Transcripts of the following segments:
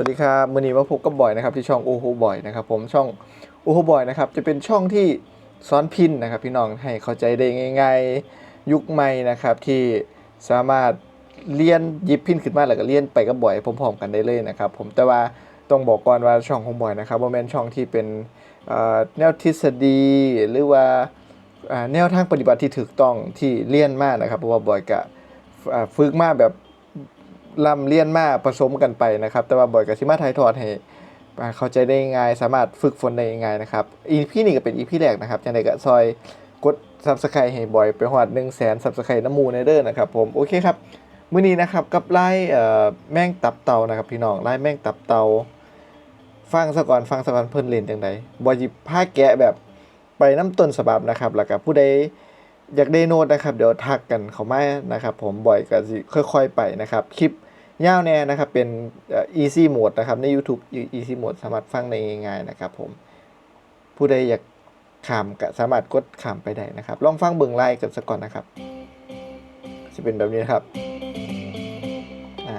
วัสดีครับมือนีมาพบกับบ่อยนะครับที่ช่องโอโหบ่อยนะครับผมช่องโอโหบ่อยนะครับจะเป็นช่องที่สอนพินนะครับ พี่น้องให้เข้าใจได้ง่ายๆยุคใหม่นะครับที่สามารถเรียนยิบพินขึ้นมาแล้วก็เรียนไปกับบ่อยพร้อมๆกันได้เลยนะครับผมแต่ว่าต้องบอกก่อนว่าช่องของบ่อยนะครับว่าแม่นช่องที่เป็นแนวทฤษฎีหรือว่าแนวทางปฏิบัติที่ถูกต้องที่เรียนมากนะครับเพราะว่าบ่อยกะฝึกมาแบบ ลำเลียนมาผสมกันไปนะครับ แต่ว่าบ่อยกับชิมาไทยทอดให้เข้าใจได้ง่ายสามารถฝึกฝนได้ง่ายนะครับอีพีนี้ก็เป็นอีพีแรกนะครับจังไดก็ซอยกดซับสไครต์ให้บ่อยไปหอด1 0 0 0 0แสนซับสไครต์น้ำมูในเด้อนะครับผมโอเคครับมื้อนี้นะครับกับไล่แม่งตับเตานะครับพี่น้องไล่แม่งตับเตาฟังซะก่อนฟังซะก่อนเพิ่นเล่นจังไดบ่หยิบผ้าแกะแบบไปน้ำต้นฉบับนะครับแล้วก็ผู้ใด อยากได้โน้ตนะครับ เดี๋ยวทักกันเขามานะครับ ผมบ่อยก็ค่อย ๆ ไปนะครับ คลิปยาวแน่นะครับ เป็นเอ่อ easy mode นะครับ ใน YouTube easy mode สามารถฟังได้ง่ายๆนะครับ ผมผู้ใดอยากขามก็สามารถกดขามไปได้นะครับ ลองฟังเบิ่งไล่กันสักก่อนนะครับ จะเป็นแบบนี้ครับอ่า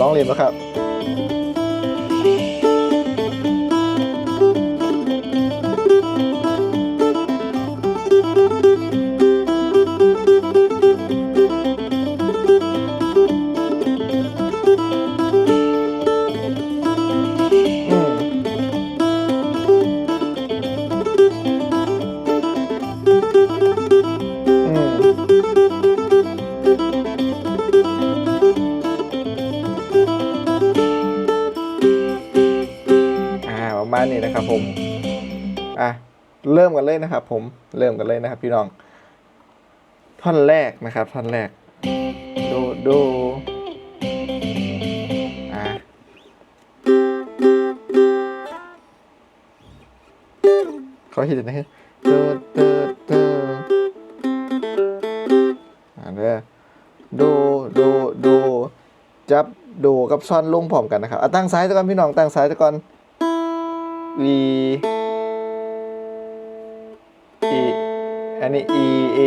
ร้องเรียนแล้วครับ นะครับผม อะ เริ่มกันเลยนะครับผม เริ่มกันเลยนะครับพี่น้อง ท่อนแรกนะครับ ท่อนแรกดูดูอะเขาคิดนะคือเตอเตอเตออ่าเด้อดูดูดูจับดูกับซ่อนลงพร้อมกันนะครับอะตั้งซ้ายตะก่อนพี่น้องตั้งซ้ายตะก่อน V E อันนี้ E A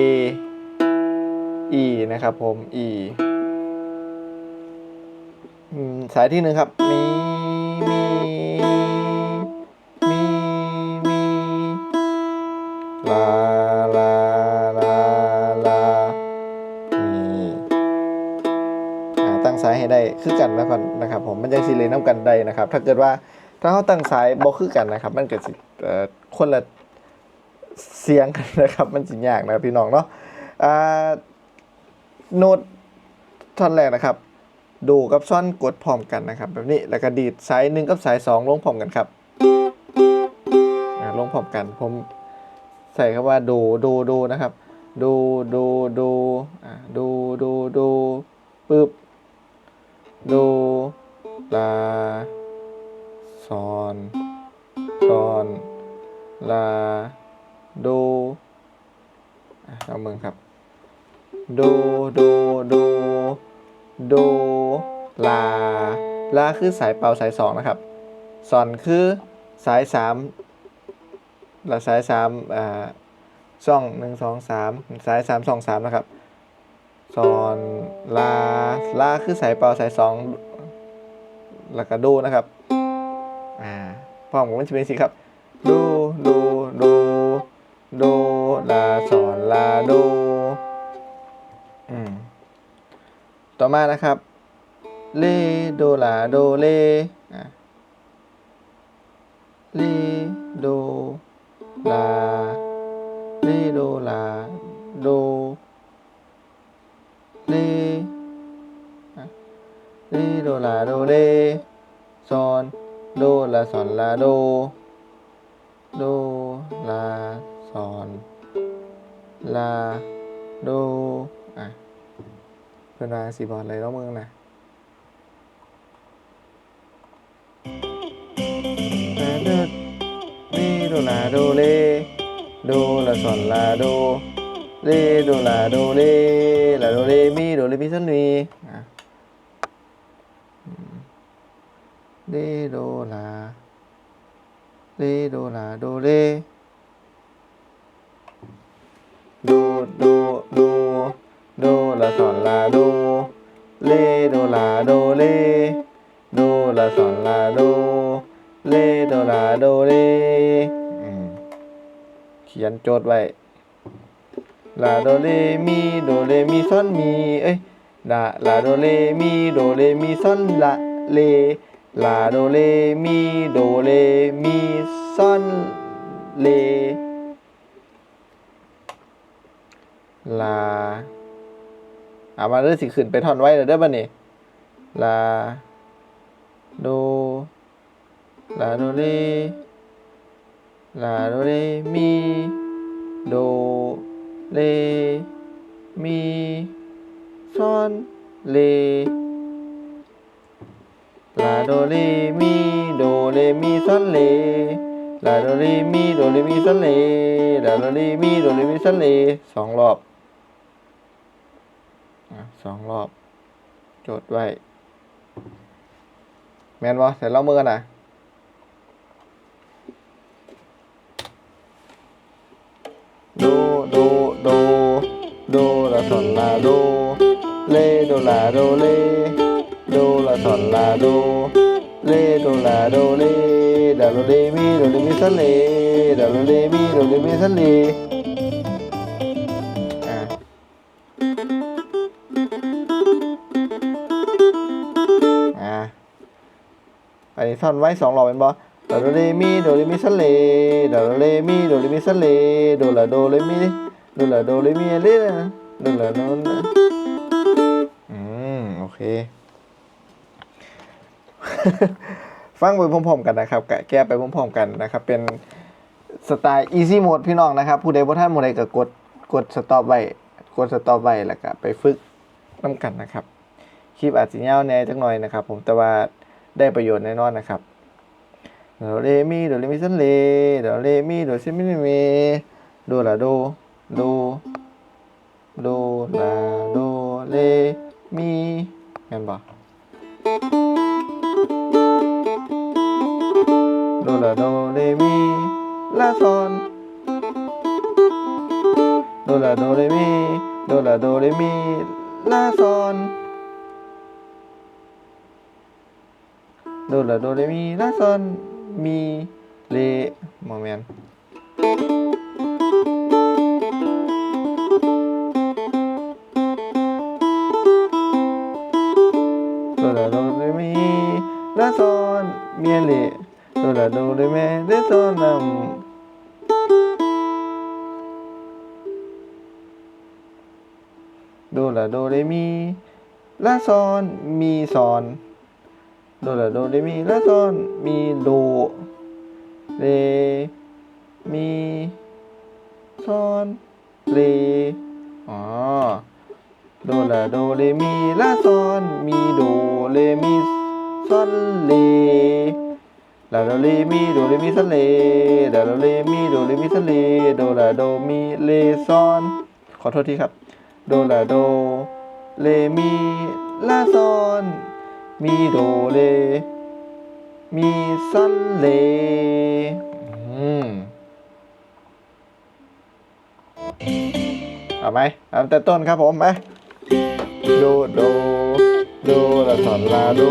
E นะครับผม E อืมสายที่หนึ่งครับ มี มี มี มีลาลาลาลามีตั้งสายให้ได้คือกันนะครับนะครับผมมันยังสิเลนน้ำกันได้นะครับ ถ้าเกิดว่า ถ้าเขาตั้งสายบ่คือกันนะครับ มันเกิดสิเอ่อคนละเสียงกันนะครับ มันสิยากนะพี่น้องเนาะอ่าโน้ตท่อนแรกนะครับ ดูกับซ่อนกดพร้อมกันนะครับ แบบนี้แล้วก็ดีดสายหนึ่งกับสายสองลงพร้อมกันครับลงพร้อมกันผมใส่คำว่าดูดูดูนะครับ ดูดูดูอ่าดูดูดูปึ๊บดูลา อนซอนลาดูอะเอามือครับดูดูดูดูลาลาคือสายเป่าสายสองนะครับซอนคือสายสามละสายสามอ่าช่องหนึ่งสองสามสายสามสองสามนะครับซอนลาลาคือสายเป่าสายสองแล้วก็ดูนะครับ อ่าพร้อมกับมันจะเป็นสิครับดูดูดูดูลาสอนลาดูอืมต่อมานะครับเลโดลาโดเลอะเลโดลาเลโดลาโดเลเลโดลาโดเลซอน โดลาซอนลาโด โดลาซอนลาโดอะเพื่อนวาสีบอลเลยแล้วมึงนะเลโดลาโดเลโดลาซอนลาโดเลโดลาโดเลลาโดเลมีโดเลมีซันมีอะอืม เลโดลาเลโดลาโดเลโดโดโดโดโดละสอนลาโดเลโดลาโดเลโดละสอนลาโดเลโดลาโดเลเขียนโจทย์ไว้ลาโดเลมีโดเลมีซอนมีเอ้ยลาลาโดเลมีโดเลมีซอนละเล ลาโดเลมีโดเลมีซอนเลลาเอามาเรื่อสิขึ้นไปท่อนไว้เลยเด้อบัดนี้ลาโดลาโดเรลาโดเรมีโดเลมีซอนเล ลาโดเรมีโดเลมีซอนเลลาโดเรมีโดเลมีซอนเลลาโดเรมีโดเลมีซอนเลสองรอบอะสองรอบจดไว้ แมนวะเสร็จแล้วมือกันนะโดโดโดโดละสอนลาโดเลโดลาโดเล ดละสอนลาโดเลโดลาโดเลดาโดเลมีโดเลมีซะเลดาโดเลมีโดเลมีซะเลอะอะอันนี้ท่อนไว้สองหลอกเป็นบอโดโดเรมีโดเรมีซะเลโดโดเรมีโดเรมีซะเลโดละโดเรมีโดละโดเรมีเลนะโดละโดนะอืม โอเค ฟังไปพร้อมๆกันนะครับกะแก้ไปพร้อมๆกันนะครับ เป็นสไตล์ easy mode พี่น้องนะครับ ผู้ใดบ่ท่านโมใดก็กดกด stop ไว้กด stop ไว้แล้วก็ไปฝึกน้ำกันนะครับ คลิปอาจจะยาวแน่จักหน่อยนะครับ ผมแต่ว่าได้ประโยชน์แน่นอนนะครับโดเรมีโดเรมีซันเลโดเรมีโดซิมิเมโดลาโดโดโดลาโดเลมีเห็นบ่ ลาโดเลมีลาซอนโดลาโดเลมีโดลาโดเลมีลาซอนโดละโดเรมีลาซอนมีเลโมเมนโดละโดเรมีลาซอนมีเล โดละโดเรเมเลซอนนัมโดละโดเรมีลาซอนมีซอนโดละโดเรมีลาซอนมีโดเรมีซอนเรอ๋อโดละโดเรมีลาซอนมีโดเรมีซอนเล ลาโดเรมีโดเรมีซอนเลลาโดเรมีโดเรมีซอนเลโดละโดมีเลซอนขอโทษทีครับ โดละโดเรมีลาซอนมีโดเลมีซันเลอืมเอาไหมเอาแต่ต้นครับผมไหมโดโดโดละสอนลาโด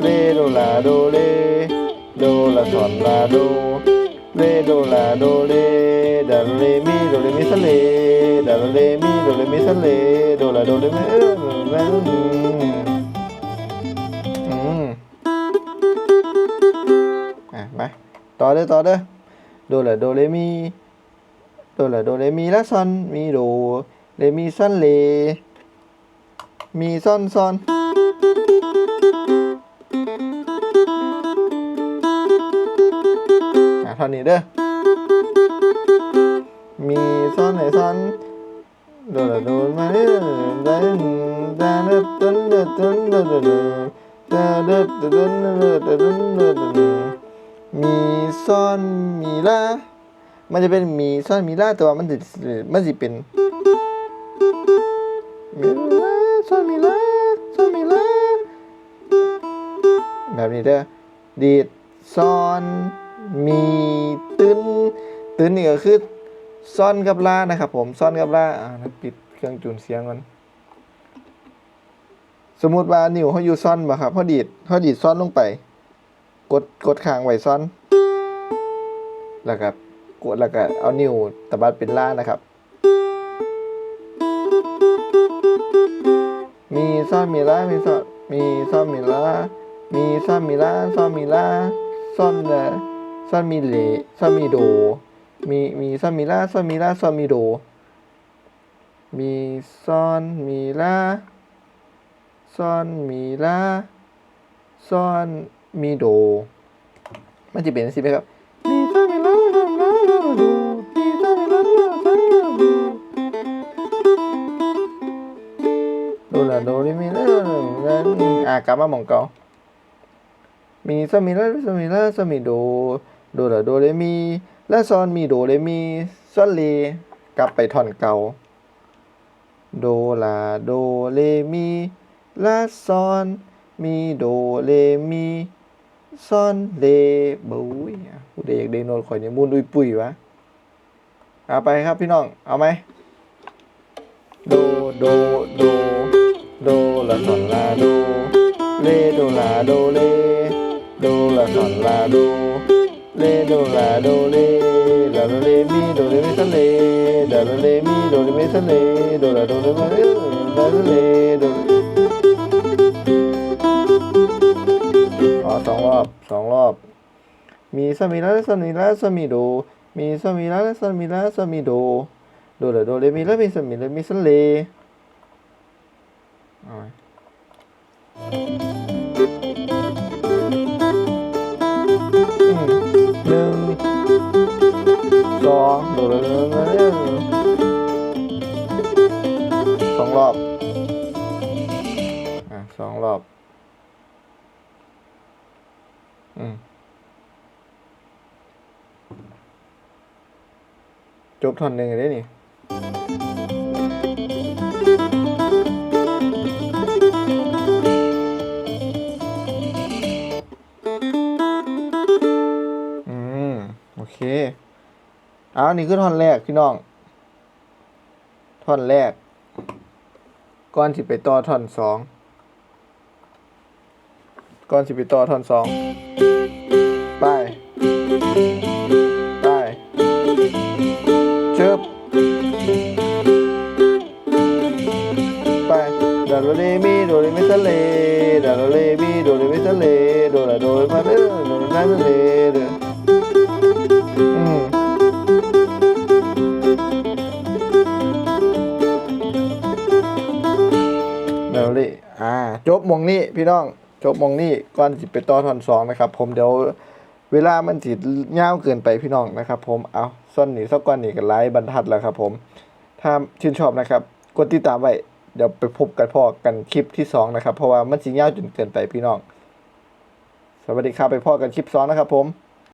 เลโดลาโดเล โดละสอนลาโดเลโดลาโดเลดาเลมีโดเลมีซันเลดาเลมีโดเลมีซันเลโดลาโดเลมีเออแม่อืมอะมาต่อเด้อต่อเด้อโดละโดเรมีโดละโดเรมีละซอนมีโดเรมีซอนเลมีซอนซอน ท่านี้เด้อ มีซ้อนไหนซ้อนโดละโดมาเด้อดาดาดาตันดาตันดาดาดาดาดาดาดาดาดาดาดมีซ่อนมีล่ามันจะเป็นมีซ่อนมีล่าแต่ว่ามันจะมันจะเป็นมีล่าซ่อนมีล่าซ่อนมีล่าแบบนี้เด้อดีดซ่อน มีตึ้นตึ้นนี่ก็คือซ่อนกับล่านะครับ ผมซ่อนกับล่าอ่าปิดเครื่องจูนเสียงก่อนสมมุติว่านิ้วเขาอยู่ซ่อนบ่ครับเขาดีดเขาดีดซ่อนลงไป กดกดค้างไว้ซ่อน แล้วก็กดแล้วก็เอานิ้วตะบัดเป็นล่านะครับ มีซ่อนมีล่ามีซ่อนมีซ่อนมีล่ามีซ่อนมีล่าซ่อนมีล่าซ่อนเอ่อ ซ่อนมีเลซ่อนมีโด มีมีซ่อนมีล่าซ่อนมีล่าซ่อนมีโด มีซอนมีล่าซอนมีล่าซอนมีโด มันจะเป็นสิไหมครับมีซอนมีลาซ่อนลาซ่อนโดมีซ่อนมีล่าซ่อนมีโดโดละโดเรมีลานั้นอะกลับมาหมองเก่ามีซามีลาซามีลาซามีโด โดละโดเรมี แลาซอนมีโดเรมีซอนเลกลับไปท่อนเก่า โดลาโดเรมีแลาซอนมีโดเรมีซอนเลบุยอะกูเด็กเดโนดข่อยเนี่ยมุนดุยปุ๋ยวะเอาไปครับพี่น้อง เอาไหมโดโดโดโดละสอนลาโดเลโดลาโดเลโดละสอนลาโด เลโดลาโดเลลาโดเลมีโดเลมีสเลดาโดเลมีโดเลมีสเลโดลาโดเลมีเลดาโดเลโดอ๋อสองรอบสองรอบ มีซามิลาซามิลาซามิโด มีซามิลาซามิลาซามิโดโดละโดเลมีละมีสมิละมีสเลอาไว้อื สองรอบอะสองรอบ อืมจบท่อนหนึ่งได้นี่ อานี่คือท่อนแรกพี่น้อง ท่อนแรก ก่อนสิไปต่อท่อนสองก่อนสิไปต่อท่อนสอง จบมองนี่พี่น้องจบมองนี่ก่อนสิไปต่อทอนสองนะครับ ผมเดี๋ยวเวลามันสิยาวเกินไปพี่น้องนะครับ ผมเอาซ่อนนี่สักก้อนหนีกันไลฟ์บรรทัดแล้วครับ ผม ถ้าชื่นชอบนะครับ กดติดตามไว้เดี๋ยวไปพบกันพ่อกันคลิปที่สองนะครับ เพราะว่ามันสิยาวจนเกินไปพี่น้อง สวัสดีครับไปพ่อกันคลิปสองนะครับผม